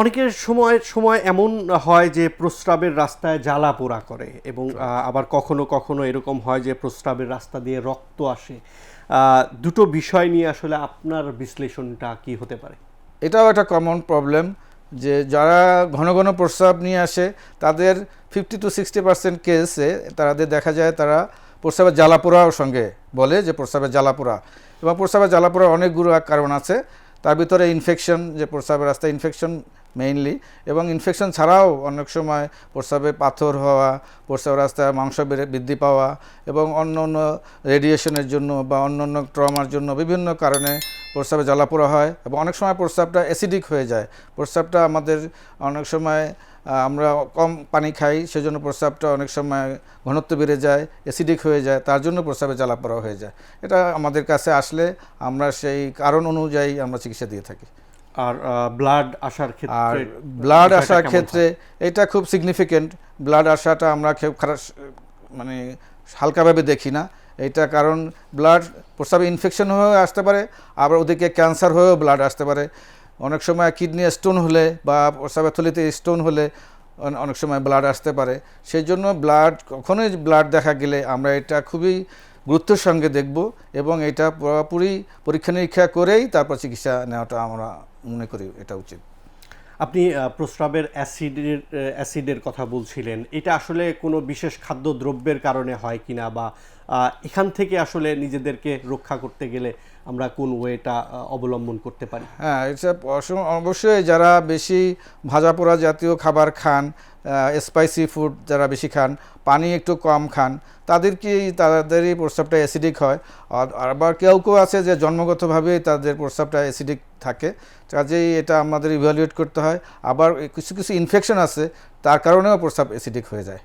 অনেকের সময় সময় এমন হয় যে প্রস্রাবের রাস্তায় জ্বালা পোড়া করে এবং আবার কখনো কখনো এরকম হয় যে প্রস্রাবের রাস্তা দিয়ে রক্ত আসে। দুটো বিষয় নিয়ে আসলে আপনার বিশ্লেষণটা কি হতে পারে? এটাও একটা কমন প্রবলেম যে যারা ঘন ঘন প্রস্রাব নিয়ে আসে তাদের ফিফটি টু সিক্সটি পার্সেন্ট কেসে তাদের দেখা যায় তারা প্রস্রাবের জ্বালাপোড়ার সঙ্গে বলে যে প্রস্রাবের জ্বালাপোড়া এবং প্রস্রাবের জ্বালাপোড়ার অনেকগুলো কারণ আছে। তার ভিতরে ইনফেকশন যে প্রস্রাবের রাস্তায় ইনফেকশন মেইনলি এবং ইনফেকশন ছাড়াও অনেক সময় প্রস্রাবে পাথর হওয়া, প্রস্রাব রাস্তায় মাংস বৃদ্ধি পাওয়া এবং অন্য অন্য রেডিয়েশনের জন্য বা অন্য অন্য ট্রমার জন্য বিভিন্ন কারণে প্রস্রাবে জ্বালাপোড়া হয় এবং অনেক সময় প্রস্রাবটা অ্যাসিডিক হয়ে যায়। প্রস্রাবটা আমাদের অনেক সময় আমরা কম পানি খাই, সেজন্য প্রস্রাবটা অনেক সময় ঘনত্ব বেড়ে যায় অ্যাসিডিক হয়ে যায়, তার জন্য প্রস্রাবে জ্বালাপোড়া হয়ে যায়। এটা আমাদের কাছে আসলে আমরা সেই কারণ অনুযায়ী আমরা চিকিৎসা দিয়ে থাকি। আর ব্লাড আসার আর ক্ষেত্রে ব্লাড আসার ক্ষেত্রে এটা খুব সিগনিফিকেন্ট ব্লাড আসাটা আমরা খুব খারাপ মানে হালকাভাবে দেখি না। এটা কারণ ব্লাড প্রস্রাবে ইনফেকশন হয়ে আসতে পারে আবার ওদিকে ক্যান্সার হয়েও ব্লাড আসতে পারে। অনেক সময় কিডনি স্টোন হলে বা প্রস্রাবের থলিতে স্টোন হলে অনেক সময় ব্লাড আসতে পারে। সেই জন্য ব্লাড কখনোই ব্লাড দেখা গেলে আমরা এটা খুবই গুরুত্বের সঙ্গে দেখব এবং এটা পুরোপুরি পরীক্ষা নিরীক্ষা করেই তারপর চিকিৎসা নেওয়াটা আমরা মনে করি এটা উচিত। আপনি প্রস্রাবের অ্যাসিডের অ্যাসিডের কথা বলছিলেন। এটা আসলে কোনো বিশেষ খাদ্য দ্রব্যের কারণে হয় কিনা বা এখান থেকে আসলে নিজেদেরকে রক্ষা করতে গেলে আমরা কোন ওয়েটা অবলম্বন করতে পারি? হ্যাঁ এটা অবশ্যই যারা বেশি ভাজা পোড়া জাতীয় খাবার খান স্পাইসি ফুড যারা বেশি খান, পানি একটু কম খান তাদেরকেই তাদেরই প্রস্রাবটা অ্যাসিডিক হয়। আর আবার কেউ কেউ আছে যে জন্মগতভাবেই তাদের প্রস্রাবটা অ্যাসিডিক থাকে, কাজেই এটা আমাদের ইভ্যালুয়েট করতে হয়। আবার কিছু কিছু ইনফেকশন আছে, তার কারণেও প্রস্রাব অ্যাসিডিক হয়ে যায়।